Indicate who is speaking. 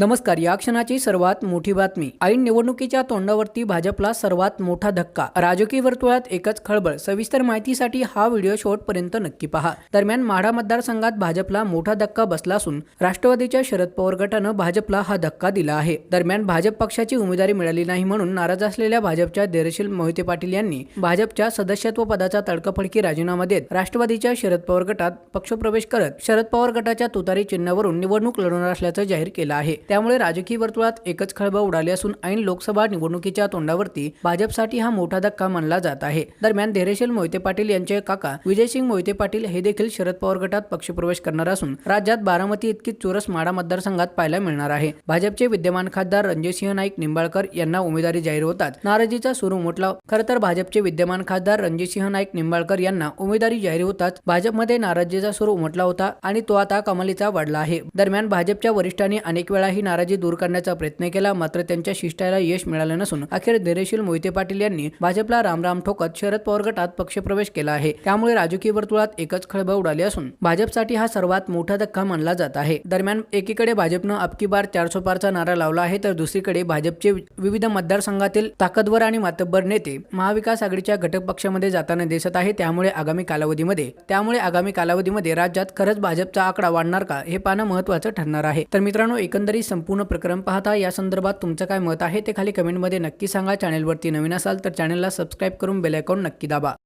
Speaker 1: नमस्कार या क्षणाची सर्वात मोठी बातमी. ऐन निवडणुकीच्या तोंडावरती भाजपला सर्वात मोठा धक्का. राजकीय वर्तुळात एकच खळबळ. सविस्तर माहितीसाठी हा व्हिडिओ शेवटपर्यंत नक्की पहा. दरम्यान माढा मतदारसंघात भाजपला मोठा धक्का बसला असून राष्ट्रवादीच्या शरद पवार गटानं भाजपला हा धक्का दिला आहे. दरम्यान भाजप पक्षाची उमेदवारी मिळाली नाही म्हणून नाराज असलेल्या भाजपच्या धैर्यशील मोहिते पाटील यांनी भाजपच्या सदस्यत्व पदाचा तडकाफडकी राजीनामा देत राष्ट्रवादीच्या शरद पवार गटात पक्षप्रवेश करत शरद पवार गटाच्या तुतारी चिन्हावरून निवडणूक लढवणार असल्याचं जाहीर केलं आहे. त्यामुळे राजकीय वर्तुळात एकच खळबळ उडाली असून ऐन लोकसभा निवडणुकीच्या तोंडावरती भाजपसाठी हा मोठा धक्का मानला जात आहे. दरम्यान धैर्यशील मोहिते पाटील यांचे काका विजयसिंग मोहिते पाटील हे देखील शरद पवार गटात पक्षप्रवेश करणार असून राज्यात बारामती इतकी चोरस माडा मतदारसंघात पाहायला मिळणार आहे. भाजपचे विद्यमान खासदार रणजितसिंह नाईक निंबाळकर यांना उमेदवारी जाहीर होतात. नाराजीचा सूर उमटला. खरं तर भाजपचे विद्यमान खासदार रणजितसिंह नाईक निंबाळकर यांना उमेदवारी जाहीर होताच भाजपमध्ये नाराजीचा सूर उमटला होता आणि तो आता कमालीचा वाढला आहे. दरम्यान भाजपच्या वरिष्ठांनी अनेक वेळा ही नाराजी दूर करण्याचा प्रयत्न केला मात्र त्यांच्या शिष्टाला यश मिळालं नसून. अखेर धैर्यशील मोहिते पाटील यांनी भाजपला रामराम ठोकत शरद पवार गटात पक्षप्रवेश केला आहे. त्यामुळे राजकीय वर्तुळात एकच खळबळ उडाली असून भाजपसाठी हा सर्वात मोठा धक्का मानला जात आहे. दरम्यान एकीकडे भाजपनं अबकी बार चारसो पारचा नारा लावला आहे तर दुसरीकडे भाजपचे विविध मतदारसंघातील ताकदवर आणि मातब्बर नेते महाविकास आघाडीच्या घटक पक्षामध्ये जाताना दिसत आहे. त्यामुळे आगामी कालावधीमध्ये त्यामुळे आगामी कालावधीमध्ये राज्यात खरंच भाजपचा आकडा वाढणार का हे पाहणं महत्वाचं ठरणार आहे. तर मित्रांनो एकंदरीत संपूर्ण प्रकरण पाहता. या संदर्भात तुमचं काय मत आहे ते खाली कमेंटमध्ये नक्की सांगा. चॅनेलवरती नवीन असाल तर चॅनलला सबस्क्राईब करून बेल आयकॉन नक्की दाबा.